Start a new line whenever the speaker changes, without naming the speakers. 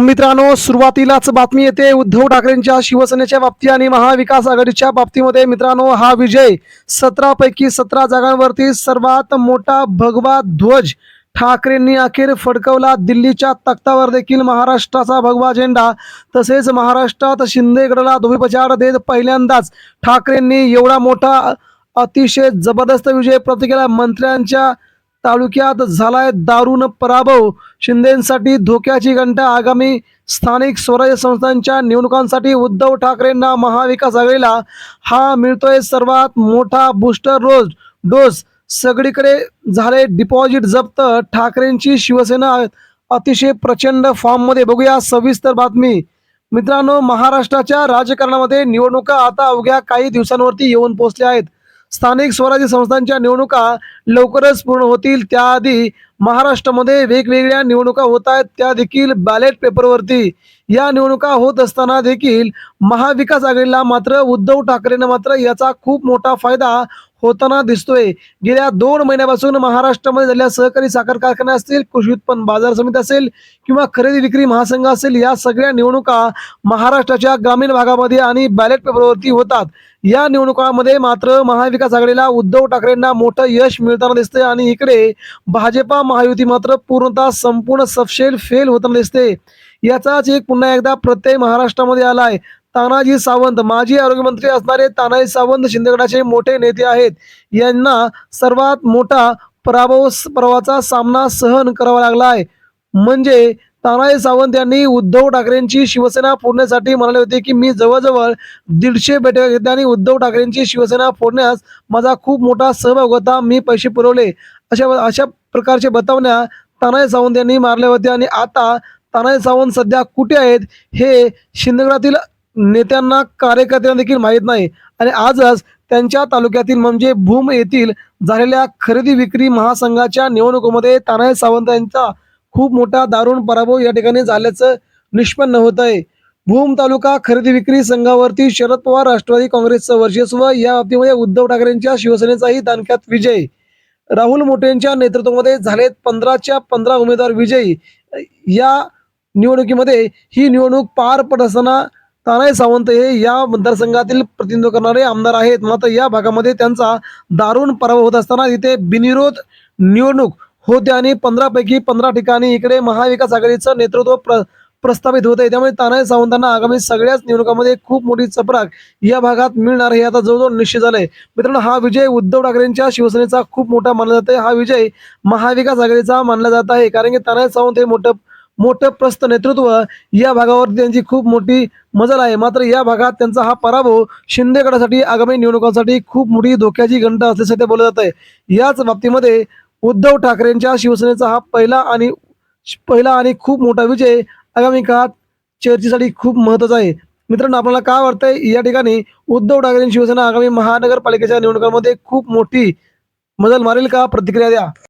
मित्रांनो सुरुवातीलाच बातमी येते. उद्धव ठाकरेंच्या शिवसेनेच्या बाबती आणि महाविकास आघाडीच्या बाबतीमध्ये मित्रांनो हा विजय सतरा पैकी सतरा जागांवरती सर्वात मोठा भगवा ध्वज ठाकरेंनी अखेर फडकवला. दिल्लीच्या तख्तावर देखील महाराष्ट्राचा भगवा झेंडा तसेच महाराष्ट्रात शिंदेगडला धोबीपछाड देत पहिल्यांदाच ठाकरेंनी एवढा मोठा अतिशय जबरदस्त विजय प्रत्येकाला मंत्र्यांच्या तालुक्यात झालाय दारुण पराभव. शिंदेसाठी धोक्याची घंटा. आगामी स्थानिक स्वराज्य संस्थांच्या निवडणुकांसाठी उद्धव ठाकरेंना महाविकास आघाडीला हा मिळतोय सर्वात मोठा बूस्टर रोज डोस सगळीकडे झाले डिपॉझिट जप्त. ठाकरेंची शिवसेना अतिशय प्रचंड फॉर्ममध्ये बघूया सविस्तर बातमी. मित्रांनो महाराष्ट्राच्या राजकारणामध्ये निवडणुका आता अवघ्या काही दिवसांवरती येऊन पोहोचल्या आहेत. स्थानिक स्वराज्य संस्थांच्या निवडणुका लवकरच पूर्ण होतील. त्याआधी महाराष्ट्रामध्ये वेगवेगळ्या निवडणुका होत आहेत. त्या देखील बॅलेट पेपरवरती या निवडणुका होत असताना देखील महाविकास आघाडीला मात्र उद्धव ठाकरेंना मात्र याचा खूप मोठा फायदा होताना दिसतोय. गेल्या दोन महिन्यापासून महाराष्ट्रामध्ये झालेल्या सहकारी साखर कारखाने असतील कृषी उत्पन्न बाजार समिती असेल किंवा खरेदी विक्री महासंघ असेल या सगळ्या निवडणुका महाराष्ट्राच्या ग्रामीण भागामध्ये आणि बॅलेट पेपरवरती होतात. या निवडणुकांमध्ये मात्र महाविकास आघाडीला उद्धव ठाकरेंना मोठं यश मिळताना दिसते आणि इकडे भाजपा महायुती मात्र पूर्णतः संपूर्ण सपशेल फेल होताना दिसते याचाच एक पुन्हा एकदा प्रत्यय महाराष्ट्रामध्ये आलाय. तानाजी सावंत माजी आरोग्यमंत्री असणारे तानाजी सावंत शिंदेगडाचे मोठे नेते आहेत. यांना सर्वात मोठा पराभव पराभवाचा सामना सहन करावा लागला आहे. म्हणजे तानाजी सावंत यांनी उद्धव ठाकरेंची शिवसेना फोडण्यासाठी म्हणाले होते की मी जवळजवळ दीडशे बैठका घेतल्या आणि उद्धव ठाकरेंची शिवसेना फोडण्यास माझा खूप मोठा सहभाग होता. मी पैसे पुरवले. अशा अशा प्रकारचे बतावण्या तानाजी सावंत यांनी मारल्या होत्या. आणि आता तानाजी सावंत सध्या कुठे आहेत हे शिंदेगडातील नेत्यांना कार्यकर्त्यांना देखील माहीत नाही. आणि आजच त्यांच्या तालुक्यातील म्हणजे भूम येथील झालेल्या खरेदी विक्री महासंघाच्या निवडणुकीमध्ये तानाजी सावंत यांचा खूप मोठा दारुण पराभव या ठिकाणी झाल्याचं निष्पन्न होत आहे भूम तालुका खरेदी विक्री संघावरती शरद पवार राष्ट्रवादी काँग्रेसचं वर्चस्व या बाबतीमध्ये उद्धव ठाकरेंच्या शिवसेनेचाही दानक्यात विजय. राहुल मोटेंच्या नेतृत्वामध्ये झालेत पंधराच्या पंधरा उमेदवार विजयी. या निवडणुकीमध्ये ही निवडणूक पार पडत असताना तानाई सावंत हे या मतदारसंघातील प्रतिनिधित्व करणारे आमदार आहेत. मात्र या भागामध्ये त्यांचा दारुण पराभव होत असताना इथे बिनविरोध निवडणूक होते आणि पंधरापैकी पंधरा ठिकाणी इकडे महाविकास आघाडीचं नेतृत्व प्र प्रस्थापित होत आहे त्यामुळे तानाजी सावंतांना आगामी सगळ्याच निवडणुकांमध्ये खूप मोठी चपराक या भागात मिळणार हे आता जवळजवळ निश्चित झालंय. मित्रांनो हा विजय उद्धव ठाकरेंच्या शिवसेनेचा खूप मोठा मानला जात आहे हा विजय महाविकास आघाडीचा मानला जात आहे. कारण की तानाजी सावंत हे मोठं मोठं प्रस्त नेतृत्व या भागावरती त्यांची खूप मोठी मजल आहे. मात्र या भागात त्यांचा हा पराभव शिंदे गटासाठी आगामी निवडणुकांसाठी खूप मोठी धोक्याची घंटा असल्याचं ते बोललं जात आहे. याच बाबतीमध्ये उद्धव ठाकरेंच्या शिवसेनेचा हा पहिला आणि पहिला आणि खूप मोठा विजय आगामी काळात चर्चेसाठी खूप महत्त्वाचा आहे. मित्रांनो आपल्याला काय वाटतंय? या ठिकाणी उद्धव ठाकरे शिवसेना आगामी महानगरपालिकेच्या निवडणुकांमध्ये खूप मोठी मजल मारेल का? प्रतिक्रिया द्या.